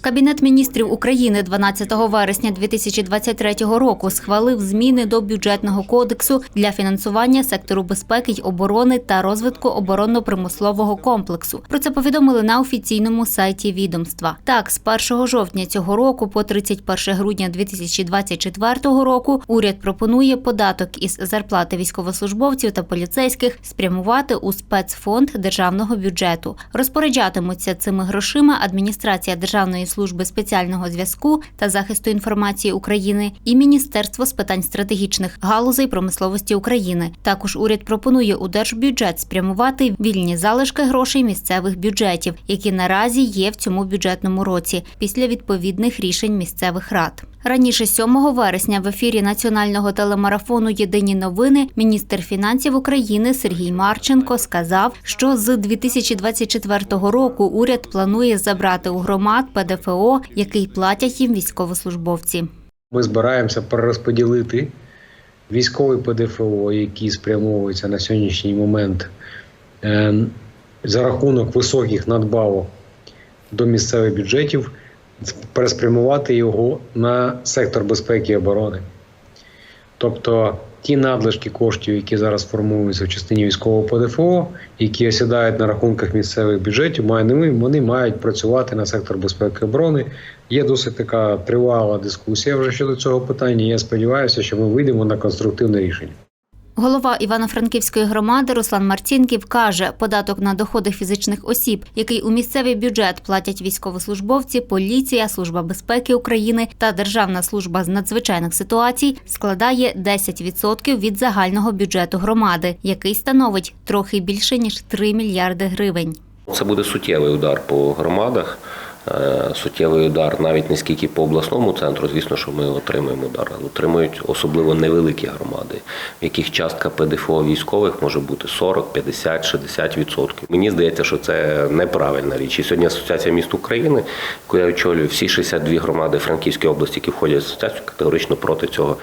Кабінет міністрів України 12 вересня 2023 року схвалив зміни до бюджетного кодексу для фінансування сектору безпеки й оборони та розвитку оборонно-примусового комплексу. Про це повідомили на офіційному сайті відомства. Так, з 1 жовтня цього року по 31 грудня 2024 року уряд пропонує податок із зарплати військовослужбовців та поліцейських спрямувати у спецфонд державного бюджету. Розпоряджатимуться цими грошима адміністрація Державної служби спеціального зв'язку та захисту інформації України і Міністерство з питань стратегічних галузей промисловості України. Також уряд пропонує у держбюджет спрямувати вільні залишки грошей місцевих бюджетів, які наразі є в цьому бюджетному році після відповідних рішень місцевих рад. Раніше 7 вересня в ефірі національного телемарафону Єдині новини міністр фінансів України Сергій Марченко сказав, що з 2024 року уряд планує забрати у громад ПДФО, який платять їм військовослужбовці. Ми збираємося перерозподілити військовий ПДФО, який спрямовується на сьогоднішній момент е, за рахунок високих надбавок до місцевих бюджетів, переспрямувати його на сектор безпеки і оборони. Тобто ті надлишки коштів, які зараз формуються в частині військового ПДФО, які осідають на рахунках місцевих бюджетів, вони мають працювати на сектор безпеки і оборони. Є досить така тривала дискусія вже щодо цього питання. Я сподіваюся, що ми вийдемо на конструктивне рішення. Голова Івано-Франківської громади Руслан Марцінків каже, податок на доходи фізичних осіб, який у місцевий бюджет платять військовослужбовці, поліція, служба безпеки України та Державна служба з надзвичайних ситуацій, складає 10% від загального бюджету громади, який становить трохи більше ніж 3 мільярди гривень. Це буде суттєвий удар по громадах, суттєвий удар навіть не скільки по обласному центру. Звісно, що ми отримаємо удар. але Отримують особливо невеликі громади, в яких частка ПДФО військових може бути 40, 50, 60 відсотків. Мені здається, що це неправильна річ. І сьогодні Асоціація міст України, яку я очолюю, всі 62 громади Франківської області, які входять в асоціацію, категорично проти цього.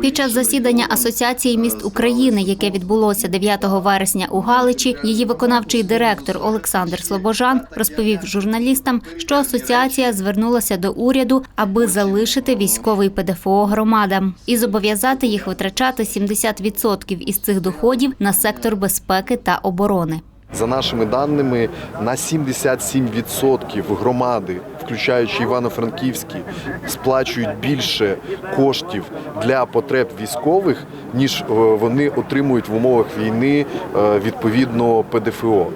Під час засідання Асоціації міст України, яке відбулося 9 вересня у Галичі, її виконавчий директор Олександр Слобожан розповів журналістам, що асоціація звернулася до уряду, аби залишити військовий ПДФО громадам і зобов'язати їх витрачати 70% із цих доходів на сектор безпеки та оборони. За нашими даними, на 77% громади, включаючи Івано-Франківський, сплачують більше коштів для потреб військових, ніж е, вони отримують в умовах війни е, відповідно ПДФО.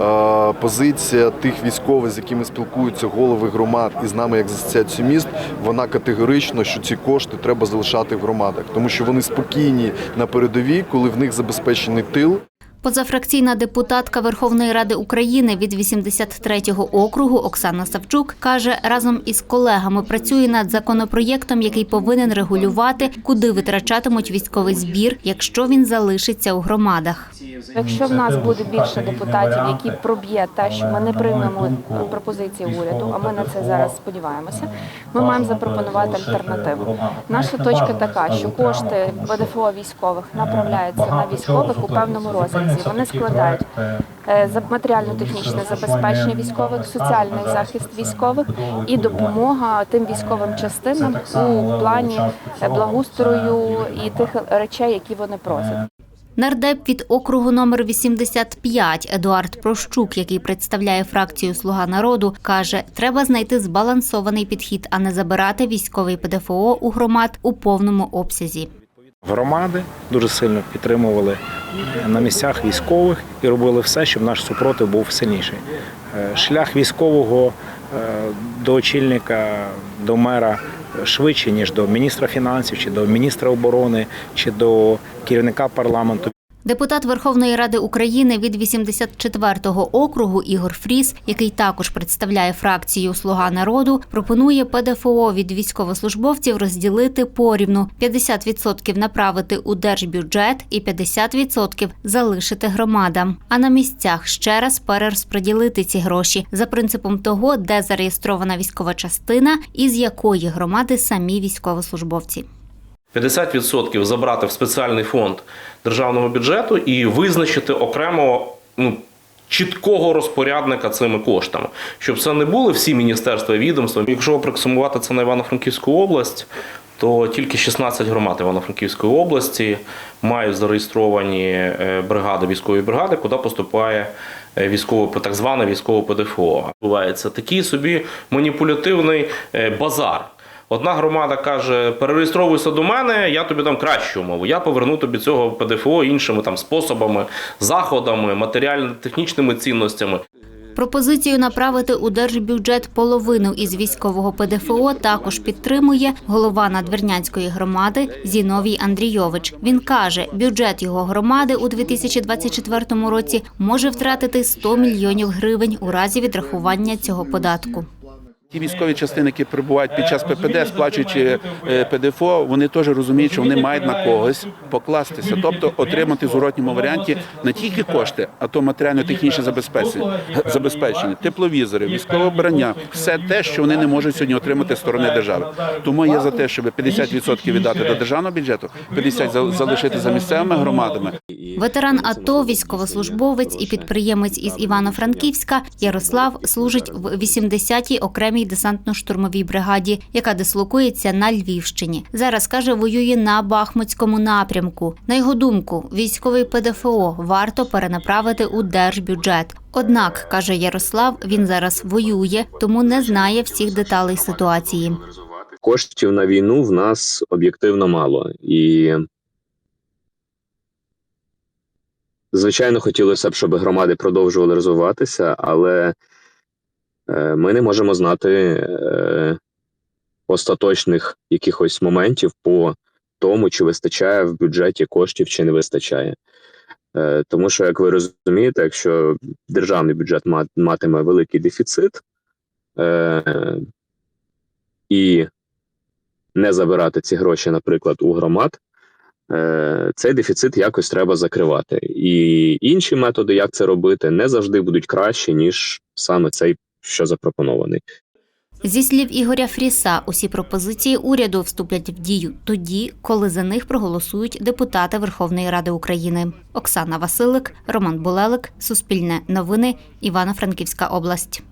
Е, Позиція тих військових, з якими спілкуються голови громад і з нами як з міст, вона категорично, що ці кошти треба залишати в громадах, тому що вони спокійні на передовій, коли в них забезпечений тил. Позафракційна депутатка Верховної Ради України від 83-го округу Оксана Савчук каже, разом із колегами працює над законопроєктом, який повинен регулювати, куди витрачатимуть військовий збір, якщо він залишиться у громадах. Якщо в нас буде більше депутатів, які проб'є те, що ми не приймемо пропозиції уряду, а ми на це зараз сподіваємося, ми маємо запропонувати альтернативу. Наша точка така, що кошти ПДФО військових направляються на військових у певному розрізі. Вони складають е, за матеріально-технічне забезпечення військових, соціальний захист військових і допомога тим військовим частинам у плані е, благоустрою і тих речей, які вони просять. Нардеп від округу номер 85 Едуард Прощук, який представляє фракцію Слуга народу, каже, треба знайти збалансований підхід, а не забирати військовий ПДФО у громад у повному обсязі. Громади дуже сильно підтримували на місцях військових і робили все, щоб наш супротив був сильніший. Е, Шлях військового е, до очільника, до мера швидше, ніж до міністра фінансів, чи до міністра оборони, чи до керівника парламенту. Депутат Верховної Ради України від 84-го округу Ігор Фріс, який також представляє фракцію Слуга народу, пропонує ПДФО від військовослужбовців розділити порівну 50% направити у держбюджет і 50% залишити громадам. А на місцях ще раз перерозподілити ці гроші за принципом того, де зареєстрована військова частина і з якої громади самі військовослужбовці. 50% забрати в спеціальний фонд державного бюджету і визначити окремо ну, чіткого розпорядника цими коштами, щоб це не були всі міністерства відомства. Якщо приксумувати це на Івано-Франківську область, то тільки 16 громад Івано-Франківської області мають зареєстровані е, бригади, військові бригади, куди поступає е, військове, так зване військове ПДФО. Бувається такий собі маніпулятивний е, базар. Одна громада каже: перереєстровуйся до мене, я тобі дам кращу умову. Я поверну тобі цього ПДФО іншими там способами, заходами, матеріально-технічними цінностями. Пропозицію направити у держбюджет половину із військового ПДФО також підтримує голова Надвірнянської громади Зіновій Андрійович. Він каже, бюджет його громади у 2024 році може втратити 100 мільйонів гривень у разі відрахування цього податку. Ті військові частини, які перебувають під час ППД, сплачуючи е, ПДФО, вони теж розуміють, що вони мають на когось покластися, тобто отримати в зворотньому варіанті не тільки кошти, а то матеріально-технічне забезпечення, забезпечення, тепловізори, військове обрання, все те, що вони не можуть сьогодні отримати з сторони держави. Тому я за те, щоб 50% віддати до державного бюджету, 50% за- залишити за місцевими громадами. Ветеран АТО, військовослужбовець і підприємець із Івано-Франківська Ярослав служить в 80-й окремій десантно-штурмовій бригаді, яка дислокується на Львівщині. Зараз каже, воює на Бахмутському напрямку. На його думку, військовий ПДФО варто перенаправити у держбюджет. Однак, каже Ярослав, він зараз воює, тому не знає всіх деталей ситуації. коштів на війну в нас об'єктивно мало. І, звичайно, хотілося б, щоб громади продовжували розвиватися, але ми не можемо знати е, остаточних якихось моментів по тому, чи вистачає в бюджеті коштів, чи не вистачає. Е, Тому що, як ви розумієте, якщо державний бюджет матиме великий дефіцит е, і не забирати ці гроші, наприклад, у громад, е, цей дефіцит якось треба закривати. І інші методи, як це робити, не завжди будуть кращі, ніж саме цей, що запропонований. Зі слів Ігоря Фріса, усі пропозиції уряду вступлять в дію тоді, коли за них проголосують депутати Верховної Ради України. Оксана Василик, Роман Булелик, Суспільне новини, Івано-Франківська область.